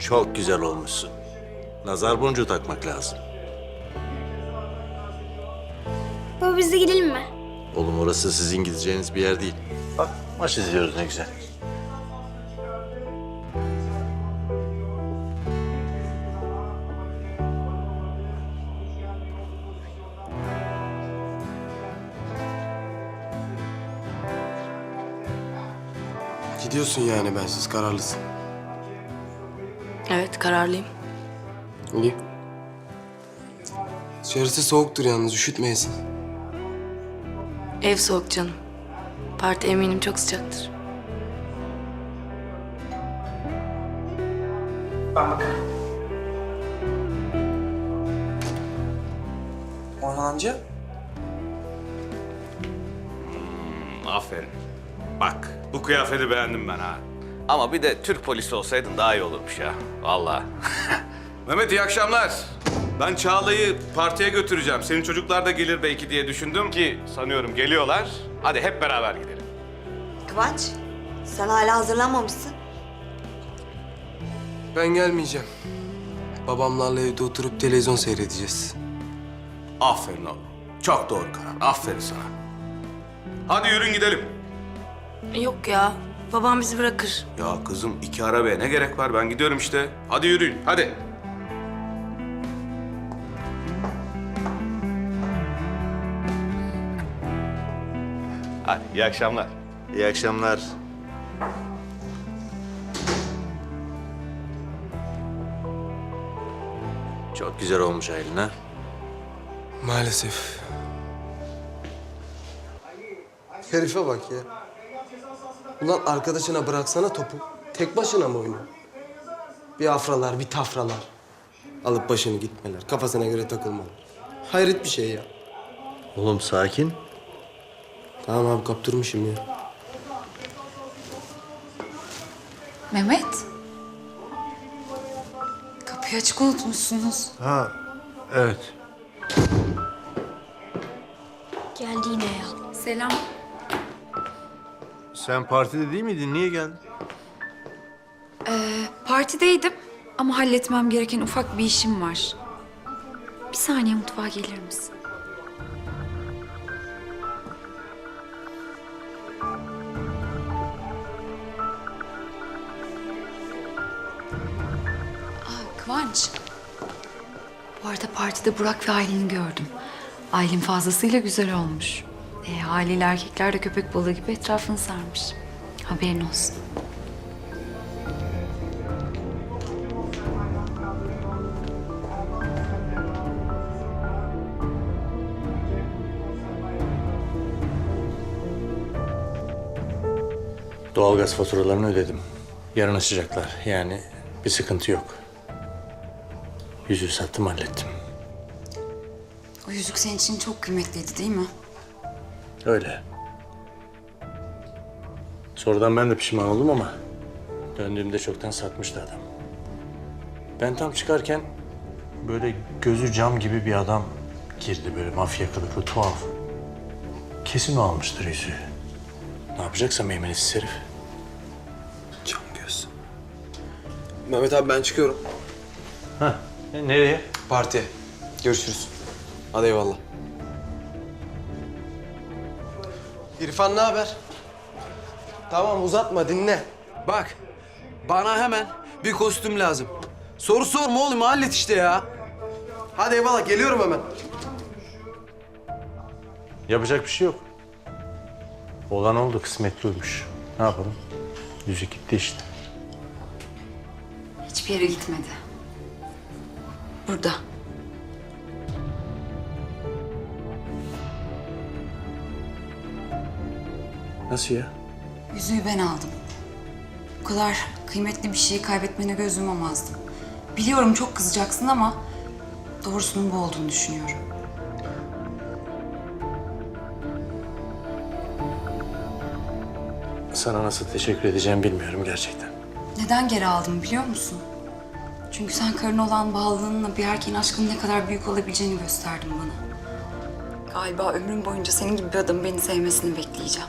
Çok güzel olmuşsun. Nazar boncuğu takmak lazım. Baba biz de gidelim mi? Oğlum orası sizin gideceğiniz bir yer değil. Bak maç izliyoruz ne güzel. Gidiyorsun yani bensiz kararlısın. Evet kararlıyım. İyi. Dışarısı soğuktur yalnız üşütmeyesin. Ev soğuk canım. Parti eminim çok sıcaktır. Orhan amca. Aferin. Bak bu kıyafeti beğendim ben ha. Ama bir de Türk polisi olsaydın daha iyi olurmuş ya. Vallahi. Mehmet iyi akşamlar. Ben Çağla'yı partiye götüreceğim. Senin çocuklar da gelir belki diye düşündüm ki sanıyorum geliyorlar. Hadi hep beraber gidelim. Kıvanç, sen hala hazırlanmamışsın. Ben gelmeyeceğim. Babamlarla evde oturup televizyon seyredeceğiz. Aferin oğlum. Çok doğru karar. Aferin sana. Hadi yürün gidelim. Yok ya. Babam bizi bırakır. Ya kızım iki arabaya ne gerek var? Ben gidiyorum işte. Hadi yürüyün. Hadi. Hadi iyi akşamlar. İyi akşamlar. Çok güzel olmuş Aylin ha. Maalesef. Herife bak ya. Ulan arkadaşına bıraksana topu. Tek başına mı oynuyor? Bir afralar, bir tafralar. Alıp başını gitmeler, kafasına göre takılmalar. Hayret bir şey ya. Oğlum sakin. Tamam abi kaptırmışım ya. Mehmet. Kapıyı açık unutmuşsunuz. Ha, evet. Geldi yine ya. Selam. Sen partide değil miydin? Niye geldin? Partideydim ama halletmem gereken ufak bir işim var. Bir saniye mutfağa gelir misin? Aa, Kıvanç. Bu arada partide Burak ve Aylin'i gördüm. Aylin fazlasıyla güzel olmuş. E, haliyle erkekler de köpek balığı gibi etrafını sarmış. Haberin olsun. Doğalgaz faturalarını ödedim. Yarın açacaklar. Yani bir sıkıntı yok. Yüzüğü sattım hallettim. O yüzük senin için çok kıymetliydi değil mi? Öyle. Sonradan ben de pişman oldum ama döndüğümde çoktan satmıştı adam. Ben tam çıkarken böyle gözü cam gibi bir adam girdi böyle mafya kılıklı tuhaf. Kesin o almıştır yüzüğü. Ne yapacaksa meymenetsiz herif. Cam göz. Mehmet abi ben çıkıyorum. Ha, e, nereye? Partiye. Görüşürüz. Hadi eyvallah. İrfan ne haber? Tamam uzatma dinle. Bak. Bana hemen bir kostüm lazım. Soru sorma oğlum hallet işte ya. Hadi eyvallah geliyorum hemen. Yapacak bir şey yok. Olan oldu, kısmetliymiş. Ne yapalım? Yüzük gitti işte. Hiçbir yere gitmedi. Burada. Nasıl ya? Yüzüğü ben aldım. Bu kadar kıymetli bir şeyi kaybetmene göz yumamazdım. Biliyorum çok kızacaksın ama doğrusunun bu olduğunu düşünüyorum. Sana nasıl teşekkür edeceğimi bilmiyorum gerçekten. Neden geri aldım biliyor musun? Çünkü sen karına olan bağlılığınla bir erkeğin aşkının ne kadar büyük olabileceğini gösterdin bana. Galiba ömrüm boyunca senin gibi bir adamın beni sevmesini bekleyeceğim.